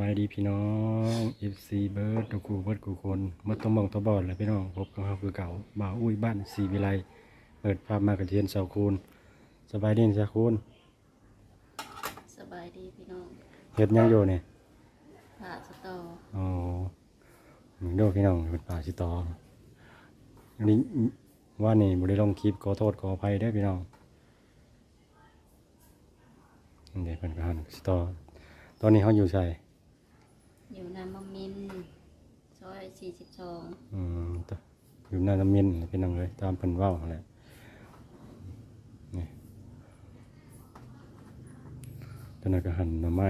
บายดีพี่น้อง FC เบิร์ดทุกคูเบิร์ดกูคนเมื่อต้องมองตัวบอดเลยพี่น้องพบกับเขาคือเก่าบ่าวอุ้ยบ้านสีวิไลเปิดภาพมากระเทียนเสาคูณสบายดีสาคูณสบายดีพี่น้องเฮ็ดหยังอยู่เนี่ยผ่าสตออ๋อมึงดูพี่น้องเป็นป่าสิตออันนี้ว่านี่บริลงคลิปขอโทษขออภัยเด้อพี่น้องนี่เด็กเป็นกหันสิตอตอนนี้เขาอยู่ใส่ อยู่นานมะมินซอยสี่สิบสองอืมตอยู่หน้าน้ำเย็นพี่น้องเลยตามเพิ่นเว้าแหละนี่ตอนนั้นก็หันหน่อไม้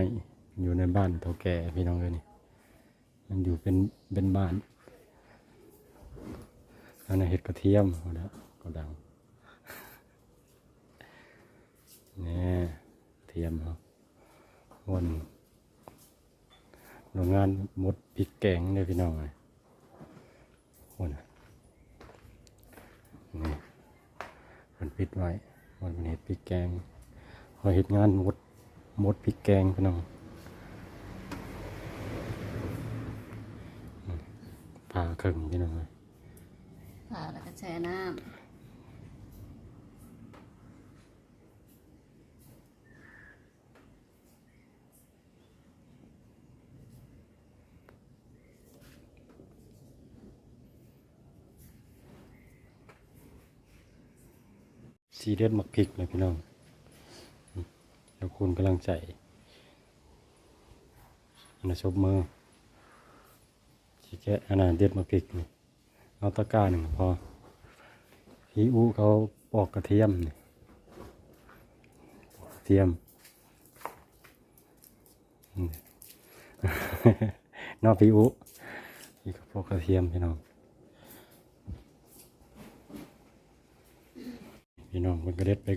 อยู่ในบ้านเฒ่าแก่พี่น้องเลยนี่ มันอยู่เป็นเป็นบ้านอันนั้นเห็ดกระเทียมเอาละก็ดังนี่เทียมครับวัน โรงงานมดพริกแกงเลยพี่น้องเลยวันน่ะนี่มันปิดไว้วันเป็นเห็ดพริกแกงพอเห็ดงานมดมดพริกแกงพี่น้องปลาเข่งพี่น้องเลยผ่าแล้วก็แช่น้ำ ซีเด็ดหมักพริกเลยพี่น้องแล้วคุณกำลังใจอันนั้นชบมือชีแกะอันนั้นเด็ดหมักพริกนี่เอาตะกร้าหนึ่งพอพี่อูเขาปอกกระเทียมนี่กระเทียมอืมนอกพี่อูพี่เขาปอกกระเทียมพี่น้อง พี่น้องมันก็เด็ดไป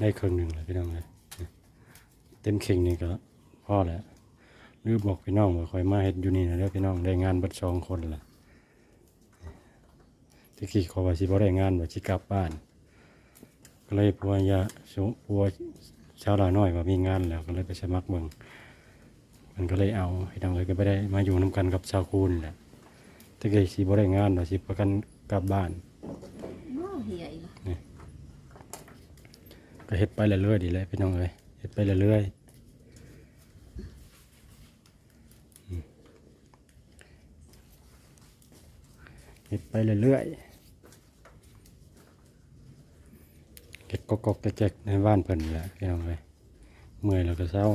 ได้ครึ่งหนึ่งเลยพี่น้องเลยเต็มเข่งนี่ก็พ่อแหล้วหรือบอกพี่น้องว่าคอยมาเห็ดอยู่นี่นะเด้อพี่น้องได้งานบัดสองคนละที่กี่ขอว่าสิบ่ได้งานว่าสิกลับบ้าน ก็เลยพัวยาสุพัวชาวลาน้อยว่ามีงานแล้วก็เลยไปสมัครเมืองมันก็เลยเอาพี่น้องเลยก็ไม่ได้มาอยู่นํกันกับชาวคูนแหละที่กี่สิบ่ได้งานว่าสิประกันกลับบ้าน โอ้เหี่ยอีกละก็เฮ็ดไปเรื่อยๆดีเลยพี่น้องเอ้ยเฮ็ดไปเรื่อยๆเฮ็ดไปเรื่อยๆเก็บกอกๆแจกในบ้านเพิ่นแหละพี่น้องเอ้ยเมื่อยแล้วก็เศร้า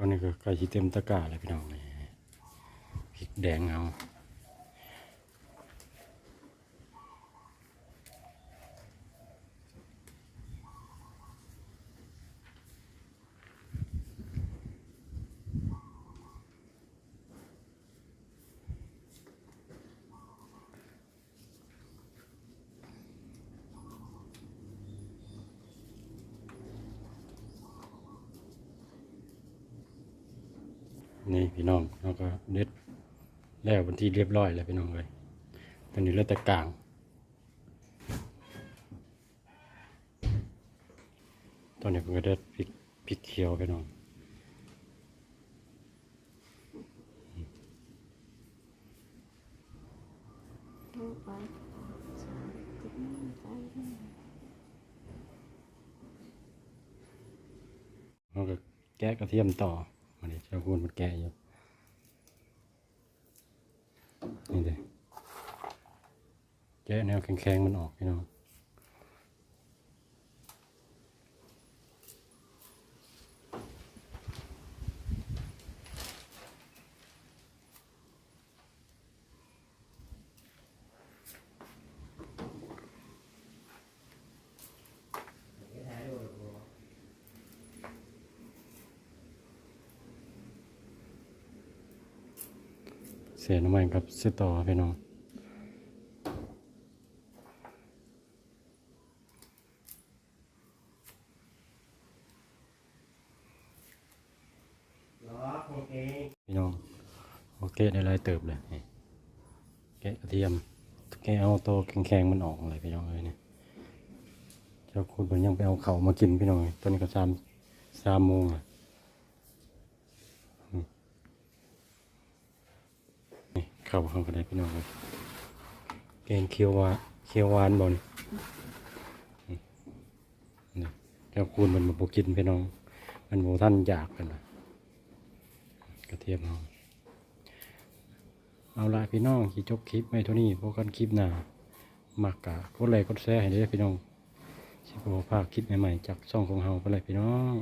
ตรงนี้ใครคุ้มตอนนี้ก็ใกล้สิเต็มตะกร้าแล้วพี่น้องนี่พริกแดงเอา นี่พี่น้องแล้วก็เด็ดแล้ววันที่เรียบร้อยแล้วพี่น้องเลยตอนนี้เหลือแต่กลางตอนนี้ผมก็ได้พริกพริกเขียวพี่น้องเราก็แกะกระเทียมต่อ มาดิเจ้าคูณมันแก่อยู่ นี่เลยแกะแนวแข็งๆมันออกพี่น้อง เษน้ำมันกับเสต่อพี่น้องพี่น้องโอเคได้ลายเติบเลยแกะกระเทียมแกะเอาตัวแข็งๆมันออกเลยพี่น้องเลยเนี่ยเจ้าคุณมันยังไปเอาเขามากินพี่น้อง ตอนนี้ก็สามสามโมงอะมนี่ เข้าเข้ากันได้พี่น้องเลยแกงเคียววานเคียวหวานบอลนี่เจ้าคุณมันมาบุกินพี่น้อง มันโบท่านอยากกันนะกระเทียมเอาเอาละพี่น้องที่จบคลิปไม่เท่านี้พบกันคลิปหน้ามักกะกดไลค์กดแชร์ให้ด้อพี่น้องสิบภาคคลิปใหม่ๆจากช่องของเฮาไปเลยพี่น้อง